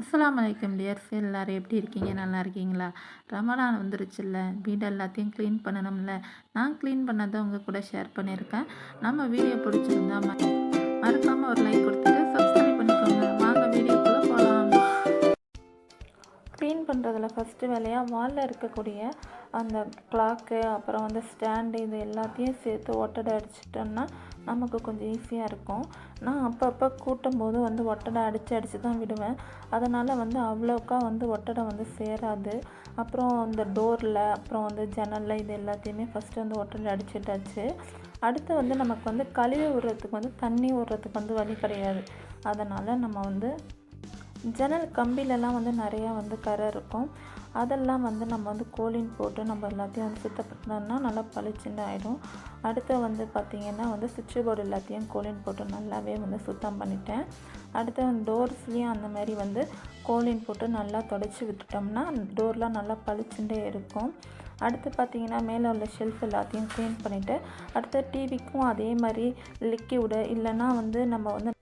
அஸ்லாம் வலைக்கம் டியர்ஸ் எல்லோரும் எப்படி இருக்கீங்க? நல்லா இருக்கீங்களா? ரமலான் வந்துருச்சுல்ல. வீடு எல்லாத்தையும் க்ளீன் பண்ணணும்ல. நான் க்ளீன் பண்ணதை உங்கள் கூட ஷேர் பண்ணியிருக்கேன். நம்ம வீடியோ பிடிச்சிருந்தா மறக்காமல் ஒரு லைக் கொடுத்து பண்ணுறதுல ஃபஸ்ட்டு வேலையாக வாலில் இருக்கக்கூடிய அந்த கிளாக்கு அப்புறம் வந்து ஸ்டாண்டு இது எல்லாத்தையும் சேர்த்து ஒட்டடை அடிச்சிட்டோம்னா நமக்கு கொஞ்சம் ஈஸியாக இருக்கும். நான் அப்பப்போ கூட்டும் போது வந்து ஒட்டடை அடித்து அடித்து தான் விடுவேன். அதனால் வந்து அவ்வளோக்கா வந்து ஒட்டடை வந்து சேராது. அப்புறம் இந்த டோரில் அப்புறம் வந்து ஜன்னலில் இது எல்லாத்தையுமே ஃபஸ்ட்டு வந்து ஒட்டடை அடிச்சிட்டாச்சு. அடுத்து வந்து நமக்கு வந்து கழுவி விடுறதுக்கு வந்து தண்ணி விடுறதுக்கு வந்து வழி கிடையாது. அதனால் நம்ம வந்து ஜன்னல் கம்பிலெல்லாம் வந்து நிறையா வந்து கரை இருக்கும். அதெல்லாம் வந்து நம்ம வந்து கோலின் போட்டு நம்ம எல்லாத்தையும் வந்து சுத்தப்படுத்தினோம்னா நல்லா பளிச்சுன்னு ஆகிடும் அடுத்து வந்து பார்த்திங்கன்னா வந்து சுவிட்ச் போர்டு எல்லாத்தையும் கோலின் போட்டு நல்லாவே வந்து சுத்தம் பண்ணிட்டேன். அடுத்து வந்து டோர்ஸ்லேயும் அந்த மாதிரி வந்து கோலின் போட்டு நல்லா தொடச்சி விட்டுட்டோம்னா டோர்லாம் நல்லா பளிச்சுட்டே இருக்கும். அடுத்து பார்த்திங்கன்னா மேலே உள்ள ஷெல்ஃப் எல்லாத்தையும் க்ளீன் பண்ணிவிட்டு அடுத்து டிவிக்கும் அதே மாதிரி லிக்யூடு இல்லைன்னா வந்து நம்ம வந்து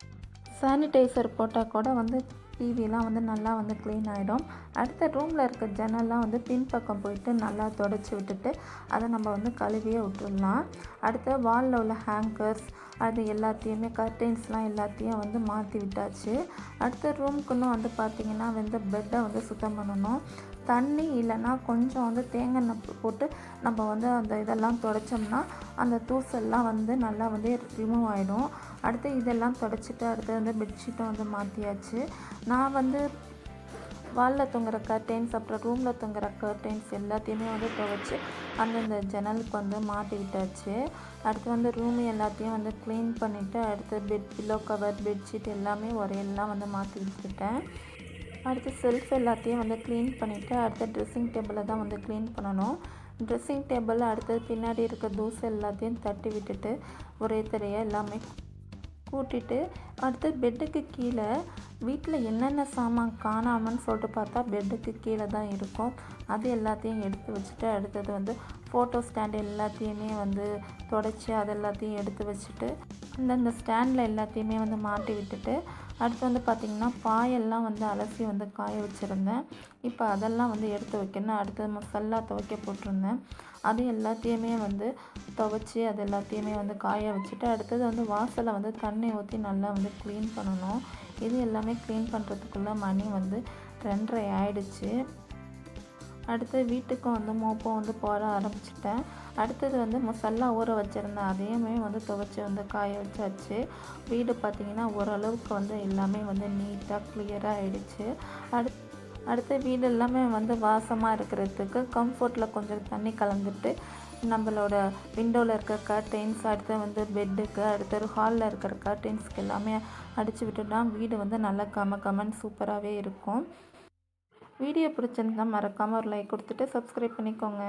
சானிடைசர் போட்டால் கூட வந்து டிவிலாம் வந்து நல்லா வந்து க்ளீன் ஆகிடும் அடுத்த ரூமில் இருக்க ஜன்னல்லாம் வந்து பின்பக்கம் போயிட்டு நல்லா தொடச்சி விட்டுட்டு அதை நம்ம வந்து கழுவியே விட்டுடலாம். அடுத்து வாலில் உள்ள ஹேங்கர்ஸ் அது எல்லாத்தையுமே கர்டைன்ஸ்லாம் எல்லாத்தையும் வந்து மாற்றி விட்டாச்சு. அடுத்த ரூமுக்குன்னு வந்து பார்த்திங்கன்னா வந்து பெட்டை வந்து சுத்தம் பண்ணணும். தண்ணி இல்லைன்னா கொஞ்சம் வந்து தேங்காய் எண்ணெய் போட்டு நம்ம வந்து அந்த இதெல்லாம் துடைச்சோம்னா அந்த தூசெல்லாம் வந்து நல்லா வந்து ரிமூவ் ஆகிடும் அடுத்து இதெல்லாம் துடைச்சிட்டு அடுத்து வந்து பெட்ஷீட்டை வந்து மாற்றியாச்சு நான் வந்து வாலில் தொங்குற கர்டைன்ஸ் அப்புறம் ரூமில் தொங்குற கர்டைன்ஸ் எல்லாத்தையுமே வந்து துவைச்சி அந்தந்த ஜன்னலுக்கு வந்து மாட்டிக்கிட்டாச்சு. அடுத்து வந்து ரூம் எல்லாத்தையும் வந்து க்ளீன் பண்ணிவிட்டு அடுத்து பெட் பில்லோ கவர் பெட்ஷீட் எல்லாமே ஒரே எல்லாம் வந்து மாற்றி விட்டுட்டேன். அடுத்து செல்ஃப் எல்லாத்தையும் வந்து க்ளீன் பண்ணிவிட்டு அடுத்து ட்ரெஸ்ஸிங் டேபிளை தான் வந்து க்ளீன் பண்ணணும். ட்ரெஸ்ஸிங் டேபிள் அடுத்தது பின்னாடி இருக்க தூசை எல்லாத்தையும் தட்டி விட்டுட்டு ஒரே தரையாக எல்லாமே கூட்டிட்டு அடுத்து பெட்டுக்கு கீழே வீட்டில் என்னென்ன சாமான் காணாமன்னு சொல்லிட்டு பார்த்தா பெட்டுக்கு கீழே தான் இருக்கும். அது எல்லாத்தையும் எடுத்து வச்சுட்டு அடுத்தது வந்து ஃபோட்டோ ஸ்டாண்ட் எல்லாத்தையுமே வந்து தொடச்சி அது எல்லாத்தையும் எடுத்து வச்சுட்டு அந்தந்த ஸ்டாண்டில் எல்லாத்தையுமே வந்து மாட்டி விட்டுட்டு அடுத்து வந்து பார்த்திங்கன்னா பாயெல்லாம் வந்து அலசி வந்து காய வச்சுருந்தேன். இப்போ அதெல்லாம் வந்து எடுத்து வைக்கணும். அடுத்து மசாலா துவைக்க போட்டிருந்தேன். அது எல்லாத்தையுமே வந்து துவைச்சி அது எல்லாத்தையுமே வந்து காய வச்சுட்டு அடுத்தது வந்து வாசலை வந்து தண்ணி ஊற்றி நல்லா வந்து க்ளீன் பண்ணணும். இது எல்லாமே க்ளீன் பண்ணுறதுக்குள்ளே மணி வந்து ரெண்டரை ஆயிடுச்சு. அடுத்து வீட்டுக்கும் வந்து மோப்பம் வந்து போட ஆரம்பிச்சிட்டேன். அடுத்தது வந்து மசாலா ஊற வச்சுருந்தேன். அதையுமே வந்து துவைச்சி வந்து காய வச்சாச்சு. வீடு பார்த்திங்கன்னா ஓரளவுக்கு வந்து எல்லாமே வந்து நீட்டாக கிளியராக ஆகிடுச்சு அடுத்து அடுத்து வீடு எல்லாமே வந்து வாசமாக இருக்கிறதுக்கு கம்ஃபர்ட்டில் கொஞ்சம் தண்ணி கலந்துட்டு நம்மளோட விண்டோவில் இருக்க கர்டைன்ஸ் அடுத்து வந்து பெட்டுக்கு அடுத்து ஹாலில் இருக்கிற கர்டைன்ஸ்க்கு எல்லாமே அடித்து விட்டுட்டா வீடு வந்து நல்லா கம கமன் சூப்பராகவே இருக்கும். வீடியோ பிடிச்சிருந்தா மறக்காமல் ஒரு லைக் கொடுத்துட்டு சப்ஸ்கிரைப் பண்ணிக்கோங்க.